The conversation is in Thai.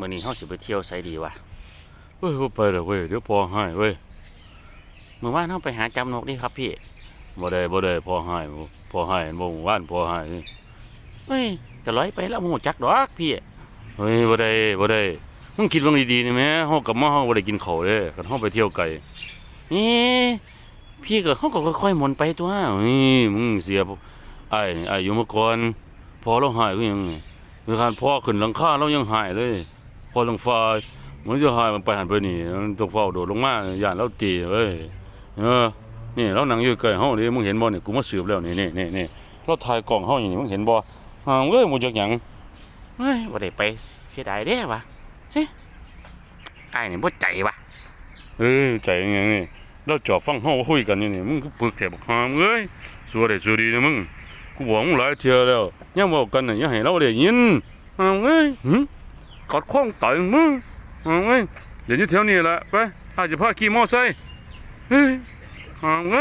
มื่อนี้เฮาสิไปเที่ยวไสดีวะเฮ้ยบ่ไปดอกเว้ยเดี๋ยวพอให้เว้ยเมื่อวานเฮาไปหาจำนกนี่ครับพี่บ่ได้บ่ได้พอให้บ่พอให้บ่เมื่านพอให้เฮ้ยจะร้อยไปแล้วบ่ฮู้จักดอกพี่เฮ้ยบ่ได้บ่ได้มึงคิดเบิ่งดีๆนี่แหมเฮากับมาเฮาบ่ได้กินข้าวเด้คันเฮาไปเที่ยวไกลเอ๊ะพี่ก็เฮาก็ค่อยๆหมุนไปตัวนี่มึงเสียไอ้ไอ้อยู่มาก่อนพอเราหายก็ยังคือการพ่อขึ้นหลังคาเรายังหายเลย พอหลังฟ้ามันจะหายมันไปหันไปนี่มันตัวเฝ้าโดดลงมาย่านเราตีเว้ยเออนี่เรานั่งอยู่ใกล้เฮานี่มึงเห็นบ่นี่กูมาสืบแล้วนี่นี่นี่นี่เราถ่ายกล้องเฮาอย่างนี้มึงเห็นบ่ห่างเอ้ยบ่จักหยังเฮ้ยบ่ได้ไปเสียดายเด้วะเซ่ไอ้นี่บ่ใจวะเออใจอยังนี่เราจอบฟังเฮาคุยกันนี่นี่มึงก็ปึกแถบหามเอ้ยสัวได้สัวดีนะมึงกูบอกมึงหลายเที่ยแล้วยังบอกกันน่ะอยังให้เราได้ยินเอาไงหึ กอดข้องต่อยมึงเอาไงเดี๋ยวอยู่แถวนี้แหละไปอาจจะพาขี่มอไซค์เฮ้ยเอาไง